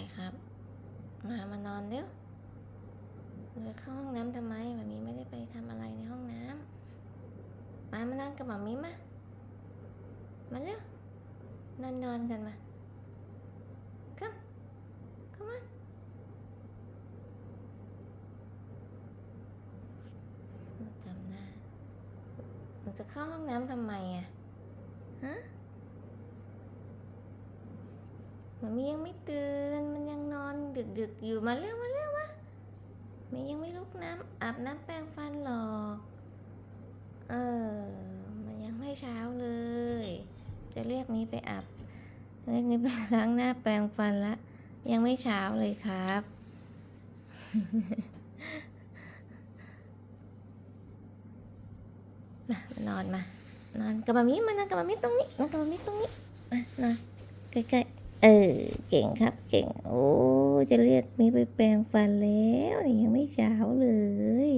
อะไรครับ มามานอนเร็วจะเข้าห้องน้ำทำไมมามีไม่ได้ไปทำอะไรในห้องน้ำมามานอนกับหมามีมามาเร็วนอนนอนกันมา come come on มันทำหน้ามันจะเข้าห้องน้ำทำไมอะฮะมันมียังไม่ตื่น มันยังนอนดึกๆอยู่มาเร็วมาเร็วมามันยังไม่ลุกน้ำอาบน้ำแปรงฟันหรอกเออมันยังไม่เช้าเลย จะเรียกนี้ไปอาบเรียกนี้ไปล้างหน้าแปรงฟันละยังไม่เช้าเลยครับ มามานอนมานอนกับมามิมานอนกับมามิตรงนี้นอนกับมามิตรงนี้มานอนใกล้ๆ เออ เก่งครับ เก่ง โอ้จะเรียกมีไปแปรงฟันแล้ว ยังไม่เช้าเลย